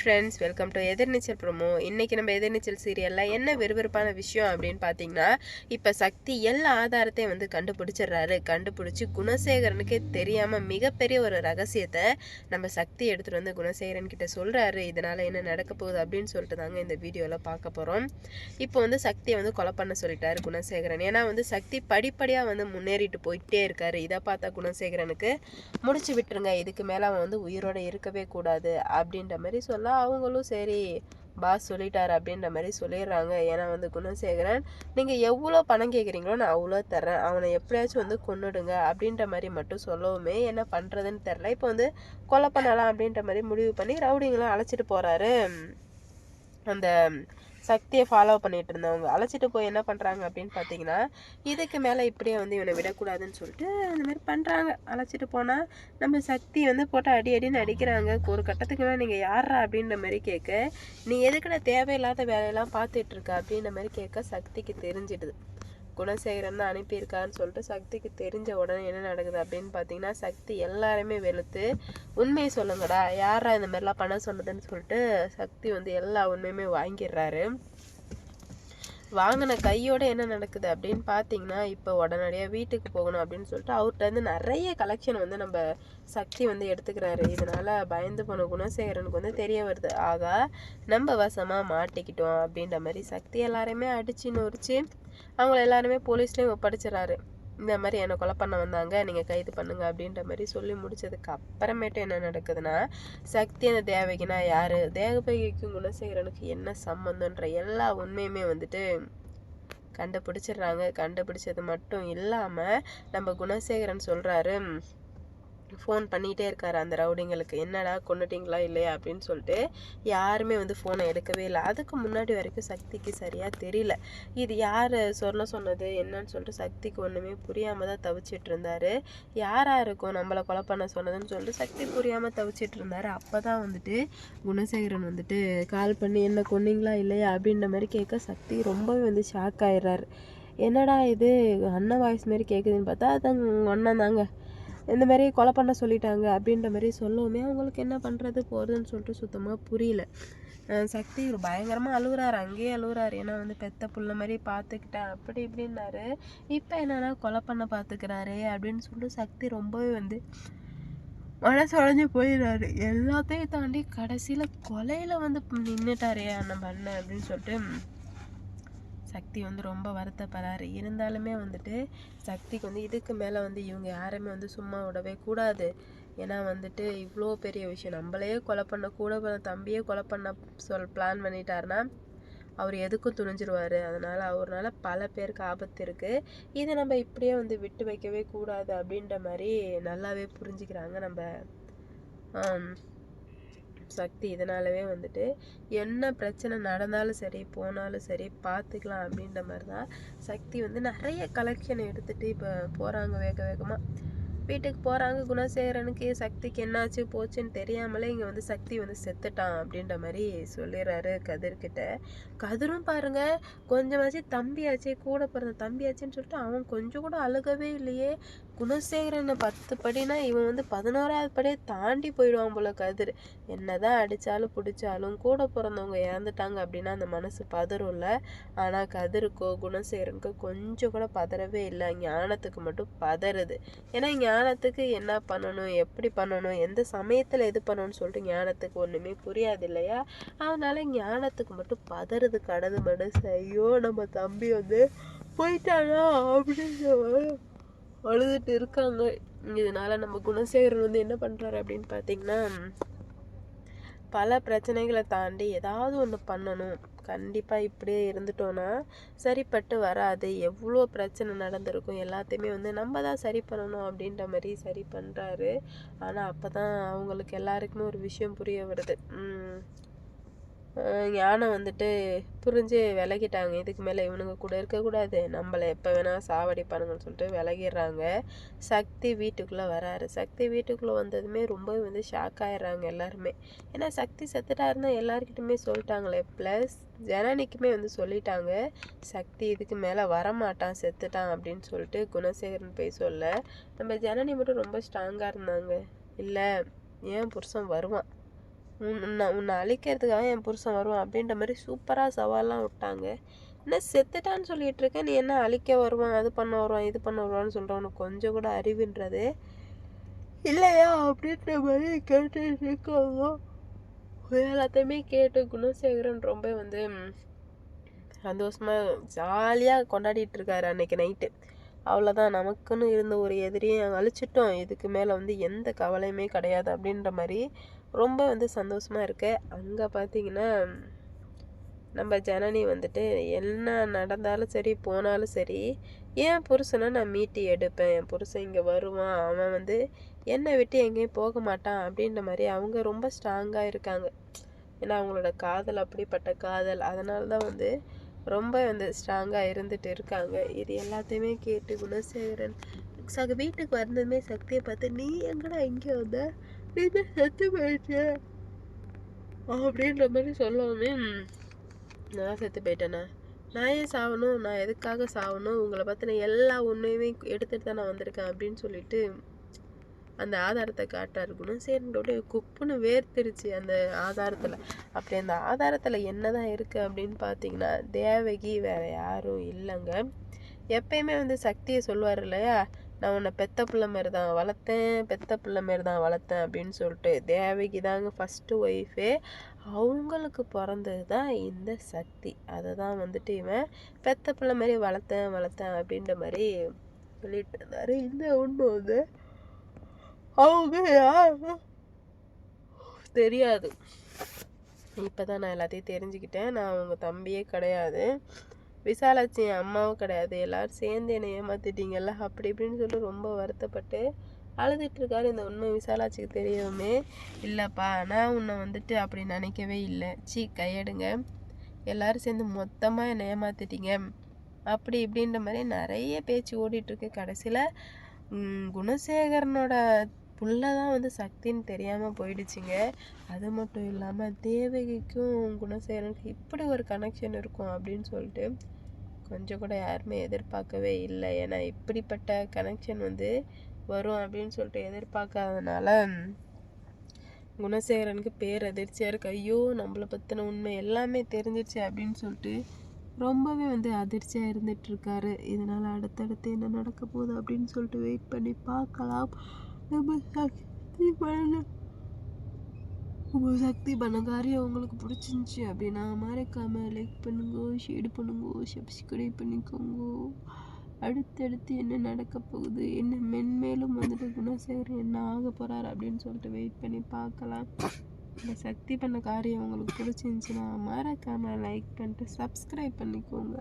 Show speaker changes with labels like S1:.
S1: Friends welcome to Ethirneechal promo இன்றைக்கி நம்ம எதிர்நீச்சல் சீரியலில் என்ன விறுவிறுப்பான விஷயம் அப்படின்னு பார்த்தீங்கன்னா இப்போ சக்தி எல்லா ஆதாரத்தையும் வந்து கண்டுபிடிச்சிடுறாரு. கண்டுபிடிச்சி குணசேகரனுக்கே தெரியாமல் மிகப்பெரிய ஒரு ரகசியத்தை நம்ம சக்தி எடுத்துகிட்டு வந்து குணசேகரன் கிட்ட சொல்கிறாரு இதனால் என்ன நடக்க போகுது அப்படின்னு சொல்லிட்டு தாங்க இந்த வீடியோவில் பார்க்க போகிறோம் இப்போ வந்து சக்தியை வந்து கொலை பண்ண சொல்லிட்டாரு குணசேகரன். ஏன்னா வந்து சக்தி படிப்படியாக வந்து முன்னேறிட்டு போயிட்டே இருக்காரு. இதை பார்த்தா குணசேகரனுக்கு முடிச்சு விட்டுருங்க. இதுக்கு மேலே அவன் வந்து உயிரோட இருக்கவே கூடாது. அப்படின்ற மாதிரி சொல்ல அவங்களும் சரி பாஸ் சொல்லிட்டார் அப்படின்ற மாதிரி சொல்லிடுறாங்க. ஏன்னா வந்து குணசேகரன் நீங்கள் எவ்வளோ பணம் கேட்குறீங்களோ நான் அவ்வளோ தரேன் அவனை எப்படியாச்சும் வந்து கொண்டுடுங்க அப்படின்ற மாதிரி மட்டும் சொல்லவுமே என்ன பண்ணுறதுன்னு தெரில இப்போ வந்து கொலை பண்ணலாம் அப்படின்ற மாதிரி முடிவு பண்ணி ரவுடிங்களாம் அழைச்சிட்டு போகிறாரு அந்த சக்தியை ஃபாலோ பண்ணிட்டு இருந்தவங்க. அழைச்சிட்டு போய் என்ன பண்ணுறாங்க அப்படின்னு பார்த்தீங்கன்னா இதுக்கு மேலே இப்படியே வந்து இவனை விடக்கூடாதுன்னு சொல்லிட்டு இந்த மாதிரி பண்ணுறாங்க அழைச்சிட்டு போனால் நம்ம சக்தி வந்து போட்டு அடி அடின்னு அடிக்கிறாங்க. ஒரு கட்டத்துக்கு மேலே நீங்கள் யாரா அப்படின்ற மாதிரி கேட்க நீ எதுக்குடா தேவையில்லாத வேலையெல்லாம் பார்த்துட்டு இருக்க அப்படின்ற மாதிரி கேட்க சக்திக்கு தெரிஞ்சிடுது. குணசேகரன் தான் அனுப்பியிருக்காருன்னு சொல்லிட்டு சக்திக்கு தெரிஞ்ச உடனே என்ன நடக்குது அப்படின்னு பார்த்தீங்கன்னா சக்தி எல்லாருமே வெளுத்து உண்மையை சொல்லுங்கடா யாரா இந்த மாதிரிலாம் பண்ண சொன்னதுன்னு சொல்லிட்டு சக்தி வந்து எல்லா உண்மையுமே வாங்கிடுறாரு. வாங்கின கையோட என்ன நடக்குது அப்படின்னு பார்த்தீங்கன்னா இப்போ உடனடியாக வீட்டுக்கு போகணும் அப்படின்னு சொல்லிட்டு அவர்கிட்ட இருந்து நிறைய கலெக்ஷன் வந்து நம்ம சக்தி வந்து எடுத்துக்கிறாரு. இதனால பயந்து போன குணசேகரனுக்கு வந்து தெரிய வருது. ஆகா நம்ம வசமாக மாட்டிக்கிட்டோம் அப்படின்ற மாதிரி சக்தி எல்லாரையுமே அடிச்சு நொறிச்சு அவங்கள எல்லாருமே போலீஸ்லேயும் ஒப்படைச்சிடறாரு. இந்த மாதிரி என்னை கொலை பண்ண வந்தாங்க நீங்கள் கைது பண்ணுங்க அப்படின்ற மாதிரி சொல்லி முடிச்சதுக்கு அப்புறமேட்டு என்ன நடக்குதுன்னா சக்தி அந்த தேவகினா யார்? தேவகிக்கும் குணசேகரனுக்கு என்ன சம்மந்தன்ற எல்லா உண்மையுமே வந்துட்டு கண்டுபிடிச்சிடுறாங்க. கண்டுபிடிச்சது மட்டும் இல்லாமல் நம்ம குணசேகரன் சொல்கிறாரு ஃபோன் பண்ணிகிட்டே இருக்காரு அந்த ரவுடிங்களுக்கு. என்னடா கொண்டுட்டிங்களா இல்லையா? அப்படின்னு சொல்லிட்டு யாருமே வந்து ஃபோனை எடுக்கவே இல்லை. அதுக்கு முன்னாடி வரைக்கும் சக்திக்கு சரியாக தெரியல. இது யார் சொல்ல சொன்னது என்னன்னு சொல்லிட்டு சக்திக்கு ஒன்றுமே புரியாமல் தான் தவிச்சிட்டு இருந்தாரு. யாராக இருக்கும் நம்மளை கொலை பண்ண சொன்னதுன்னு சொல்லிட்டு சக்தி புரியாமல் தவிச்சிட்டு இருந்தார். அப்போ தான் வந்துட்டு குணசேகரன் வந்துட்டு கால் பண்ணி என்ன கொன்னீங்களா இல்லையா? அப்படின்ற மாதிரி கேட்க சக்தி ரொம்பவே வந்து ஷாக் ஆயிடுறாரு. என்னடா இது? அண்ணன் வாய்ஸ் மாதிரி கேட்குதுன்னு பார்த்தா அது அண்ணன் தாங்க. இந்த மாதிரி கொலை பண்ண சொல்லிட்டாங்க அப்படின்ற மாதிரி சொல்லவுமே அவங்களுக்கு என்ன பண்ணுறது போகிறதுன்னு சொல்லிட்டு சுத்தமாக புரியல. சக்தி சக்தி பயங்கரமாக அழுகுறாரு. அங்கேயே அழுகுறாரு. ஏன்னா வந்து பெத்த புள்ள மாதிரி பார்த்துக்கிட்டேன் அப்படி இப்படின்னாரு. இப்போ என்னன்னா கொலை பண்ண பார்த்துக்கிறாரு அப்படின்னு சொல்லிட்டு சக்தி ரொம்பவே வந்து மனசு உடஞ்சி போயிடுறாரு. எல்லாத்தையும் தாண்டி கடைசியில் கொலையில் வந்து நின்றுட்டாரே நம்ம அண்ணன் அப்படின்னு சொல்லிட்டு சக்தி வந்து ரொம்ப வருத்தப்படுறாரு இருந்தாலுமே வந்துட்டு சக்திக்கு வந்து இதுக்கு மேலே வந்து இவங்க யாருமே வந்து சும்மா விடவே கூடாது. ஏன்னா வந்துட்டு இவ்வளோ பெரிய விஷயம். நம்மளையே கொலை பண்ண கூட தம்பியே கொலை பண்ண சொல் பிளான் பண்ணிட்டாருன்னா அவர் எதுக்கும் துணிஞ்சிருவார். அதனால் அவர்னால பல பேருக்கு ஆபத்து இருக்குது இதை நம்ம இப்படியே வந்து விட்டு வைக்கவே கூடாது அப்படின்ற மாதிரி நல்லாவே புரிஞ்சுக்கிறாங்க நம்ம சக்தி இதனாலவே வந்துட்டு என்ன பிரச்சனை நடந்தாலும் சரி போனாலும் சரி பார்த்துக்கலாம் அப்படின்ற மாதிரி தான் சக்தி வந்து நிறைய கலெக்ஷன் எடுத்துகிட்டு இப்போ போகிறாங்க வேக வேகமாக வீட்டுக்கு போகிறாங்க குணசேகரனுக்கு சக்திக்கு என்னாச்சு போச்சுன்னு தெரியாமலே இங்கே வந்து சக்தி வந்து செத்துட்டான் அப்படின்ற மாதிரி சொல்லிடுறாரு கதிர்கிட்ட கதிரும் பாருங்க கொஞ்சமாச்சு தம்பியாச்சே கூட பிறந்த தம்பியாச்சுன்னு சொல்லிட்டு அவன் கொஞ்சம் கூட அழுகவே இல்லையே. குணசேகரனை பத்து படினா இவன் வந்து பதினோராவது படியை தாண்டி போயிடுவான் போல கதிர். என்னதான் அடித்தாலும் பிடிச்சாலும் கூட பிறந்தவங்க இறந்துட்டாங்க அப்படின்னா அந்த மனசு பதறும்ல. ஆனால் கதிருக்கோ குணசேகரனுக்கோ கொஞ்சம் கூட பதறவே இல்லை. ஞானத்துக்கு மட்டும் பதறுது. ஏன்னா ஞானத்துக்கு என்ன பண்ணணும் எப்படி பண்ணணும் எந்த சமயத்தில் எது பண்ணணும்னு சொல்லிட்டு ஞானத்துக்கு ஒன்றுமே புரியாது இல்லையா? அதனால ஞானத்துக்கு மட்டும் பதறுது கடது மனசு. ஐயோ நம்ம தம்பி வந்து போயிட்டானா அப்படின்னு அழுதுட்டு இருக்காங்க. இதனால் நம்ம குணசேகரன் வந்து என்ன பண்ணுறாரு அப்படின்னு பார்த்தீங்கன்னா பல பிரச்சனைகளை தாண்டி ஏதாவது ஒன்று பண்ணணும். கண்டிப்பாக இப்படியே இருந்துட்டோன்னா சரிப்பட்டு வராது. எவ்வளோ பிரச்சனை நடந்திருக்கும் எல்லாத்தையுமே வந்து நம்ம தான் சரி பண்ணணும் அப்படின்ற மாதிரி சரி பண்ணுறாரு ஆனால் அப்போ தான் அவங்களுக்கு எல்லாருக்குமே ஒரு விஷயம் புரிய வருது. ஞானம் வந்துட்டு புரிஞ்சு விலகிட்டாங்க. இதுக்கு மேலே இவனுங்க கூட இருக்கக்கூடாது நம்மளை எப்போ வேணால் சாவடிப்பானுங்கன்னு சொல்லிட்டு விலகிடுறாங்க. சக்தி வீட்டுக்குள்ளே வராரு. சக்தி வீட்டுக்குள்ளே வந்ததுமே ரொம்பவே வந்து ஷாக் ஆகிடுறாங்க எல்லாருமே. ஏன்னா சக்தி செத்துட்டாருன்னா எல்லாருக்கிட்டுமே சொல்லிட்டாங்களே. ப்ளஸ் ஜனனிக்குமே வந்து சொல்லிட்டாங்க. சக்தி இதுக்கு மேலே வரமாட்டான் செத்துட்டான் அப்படின்னு சொல்லிட்டு குணசேகரன் போய் சொல்ல. நம்ம ஜனனி மட்டும் ரொம்ப ஸ்ட்ராங்காக இருந்தாங்க. இல்லை ஏன் புருஷன் வருவான்? உன்னை உன்னை அழிக்கிறதுக்காக என் புருஷன் வருவான் அப்படின்ற மாதிரி சூப்பராக சவால்லாம் விட்டாங்க. என்ன செத்துட்டான்னு சொல்லிட்டு இருக்க நீ என்ன அழிக்க வருவான் அது பண்ண வருவான் இது பண்ண வருவான்னு சொல்ற உனக்கு கொஞ்சம் கூட அறிவுன்றது இல்லையா அப்படின்ற மாதிரி கேட்டு இருக்காங்க. எல்லாத்தையுமே கேட்டு குணசேகரன் ரொம்ப வந்து சந்தோஷமாக சந்தோஷமா ஜாலியாக கொண்டாடிட்டு இருக்காரு அன்னைக்கு நைட்டு அவ்வளோதான் நமக்குன்னு இருந்த ஒரு எதிரியை அழிச்சிட்டோம். இதுக்கு மேலே வந்து எந்த கவலையுமே கிடையாது அப்படின்ற மாதிரி ரொம்ப வந்து சந்தோஷமாக இருக்கு. அங்கே பார்த்தீங்கன்னா நம்ம ஜனனி வந்துட்டு என்ன நடந்தாலும் சரி போனாலும் சரி என் புருஷனை நான் மீட்டி எடுப்பேன். என் புருஷன் இங்கே வருவான். அவன் வந்து என்னை விட்டு எங்கேயும் போக மாட்டான் அப்படின்ற மாதிரி அவங்க ரொம்ப ஸ்ட்ராங்காக இருக்காங்க. ஏன்னா அவங்களோட காதல் அப்படிப்பட்ட காதல். அதனால தான் வந்து ரொம்ப வந்து ஸ்ட்ராங்காக இருந்துட்டு இருக்காங்க. இது எல்லாத்தையுமே கேட்டு குணசேகரன் சக வீட்டுக்கு வந்ததுமே சக்தியை பார்த்து நீ எங்கடா இங்கே வந்த? நீ செத்து போயிட்ட அப்படின்ற மாதிரி சொல்லவுமே நான் செத்து போயிட்டேனா? நான் ஏன் சாகணும் நான் எதுக்காக சாகணும் உங்களை பற்றின எல்லா ஒன்றையுமே எடுத்துட்டு தான் நான் வந்திருக்கேன் அப்படின்னு சொல்லிட்டு அந்த ஆதாரத்தை காட்டாரு சேர்ந்தோட குப்புன்னு வேர்த்திருச்சு அந்த ஆதாரத்தில். அப்படி அந்த ஆதாரத்தில் என்னதான் இருக்குது அப்படின்னு பார்த்தீங்கன்னா தேவகி வேற யாரும் இல்லைங்க. எப்பயுமே வந்து சக்தியை சொல்லுவார் இல்லையா? நான் உன்னை பெத்த பிள்ளை மாரி தான் வளர்த்தேன் பெத்த பிள்ளை மாரி தான் வளர்த்தேன் அப்படின்னு சொல்லிட்டு தேவகி தாங்க ஃபஸ்ட்டு ஒய்ஃபே அவங்களுக்கு பிறந்தது தான் இந்த சக்தி. அதை தான் வந்துட்டு இவன் பெத்த பிள்ளை மாதிரி வளர்த்தேன் வளர்த்தேன் அப்படின்ற மாதிரி சொல்லிட்டு இருந்தார். இந்த உண்மை வந்து அவங்க யாரும் தெரியாது. இப்போதான் நான் எல்லாத்தையும் தெரிஞ்சுக்கிட்டேன். நான் அவங்க தம்பியே கிடையாது. விசாலாட்சி என் அம்மாவும் கிடையாது. எல்லாரும் சேர்ந்து என்னை ஏமாத்திட்டீங்கல்ல? அப்படி இப்படின்னு சொல்லி ரொம்ப வருத்தப்பட்டு அழுதுட்டு இருக்காரு இந்த உண்மை விசாலாட்சிக்கு தெரியவுமே இல்லைப்பா நான் உன்னை வந்துட்டு அப்படி நினைக்கவே இல்லை. சீ கையெடுங்க. எல்லாரும் சேர்ந்து மொத்தமாக என்னை ஏமாத்திட்டீங்க. அப்படி இப்படின்ற மாதிரி நிறைய பேச்சு ஓடிட்டுருக்கு கடைசியில் குணசேகரனோட புள்ள தான் வந்து சக்தின்னு தெரியாமல் போயிடுச்சுங்க. அது மட்டும் இல்லாமல் தேவகிக்கும் குணசேகரனுக்கு இப்படி ஒரு கனெக்ஷன் இருக்கும் அப்படின்னு சொல்லிட்டு கொஞ்சம் கூட யாருமே எதிர்பார்க்கவே இல்லை. ஏன்னா இப்படிப்பட்ட கனெக்ஷன் வந்து வரும் அப்படின்னு சொல்லிட்டு எதிர்பார்க்காதனால குணசேகரனுக்கு பேர் அதிர்ச்சியாக இருக்கு. ஐயோ நம்மளை பற்றின உண்மை எல்லாமே தெரிஞ்சிருச்சு அப்படின்னு சொல்லிட்டு ரொம்பவே வந்து அதிர்ச்சியாக இருந்துட்டு இருக்காரு. இதனால் அடுத்தடுத்து என்ன நடக்க போகுது அப்படின்னு சொல்லிட்டு வெயிட் பண்ணி பார்க்கலாம். நம்ம சக்தி பண்ண. உங்கள் சக்தி பண்ண காரியம் உங்களுக்கு பிடிச்சிருந்துச்சி அப்படின்னா மறக்காம லைக் பண்ணுங்க ஷேர் பண்ணுங்க சப்ஸ்கிரைப் பண்ணிக்கோங்க. அடுத்தடுத்து என்ன நடக்க போகுது என்ன மென்மேலும் வந்துட்டு குணசேகர் என்ன ஆக போகிறார் அப்படின்னு சொல்லிட்டு வெயிட் பண்ணி பார்க்கலாம். இந்த சக்தி பண்ண காரியம் உங்களுக்கு பிடிச்சிருந்துச்சின்னா மறக்காம லைக் பண்ணிட்டு சப்ஸ்கிரைப் பண்ணிக்கோங்க.